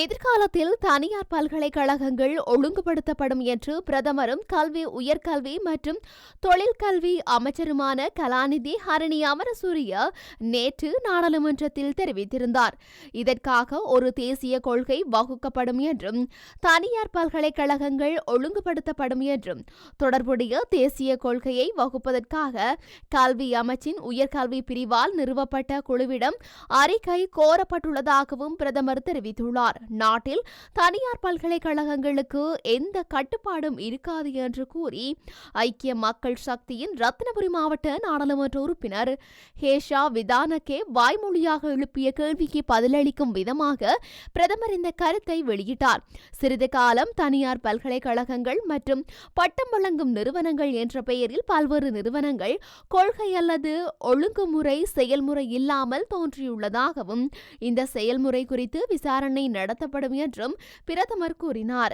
எதிர்காலத்தில் தனியார் பல்கலைக்கழகங்கள் ஒழுங்குபடுத்தப்படும் என்று பிரதமரும் கல்வி உயர்கல்வி மற்றும் தொழிற்கல்வி அமைச்சருமான கலாநிதி ஹரணி அமரசூரிய நேற்று நாடாளுமன்றத்தில் தெரிவித்திருந்தார். இதற்காக ஒரு தேசிய கொள்கை வகுக்கப்படும் என்றும் தனியார் பல்கலைக்கழகங்கள் ஒழுங்குபடுத்தப்படும் என்றும் தொடர்புடைய தேசிய கொள்கையை வகுப்பதற்காக கல்வி அமைச்சின் உயர்கல்வி பிரிவால் நிறுவப்பட்ட குழுவிடம் அறிக்கை கோரப்பட்டுள்ளதாகவும் பிரதமர் தெரிவித்துள்ளார். நாட்டில் தனியார் பல்கலைக்கழகங்களுக்கு எந்த கட்டுப்பாடும் இருக்காது என்று கூறி ஐக்கிய மக்கள் சக்தியின் ரத்னபுரி மாவட்ட நாடாளுமன்ற உறுப்பினர் ஹேஷா விதானகே வாய்மொழியாக எழுப்பிய கேள்விக்கு பதிலளிக்கும் விதமாக பிரதமர் இந்த கருத்தை வெளியிட்டார். சிறிது காலம் தனியார் பல்கலைக்கழகங்கள் மற்றும் பட்டம் வழங்கும் நிறுவனங்கள் என்ற பெயரில் பல்வேறு நிறுவனங்கள் கொள்கை அல்லது ஒழுங்குமுறை செயல்முறை இல்லாமல் தோன்றியுள்ளதாகவும் இந்த செயல்முறை குறித்து விசாரணை நடத்தப்படும் என்றும் பிரதமர் கூறினார்.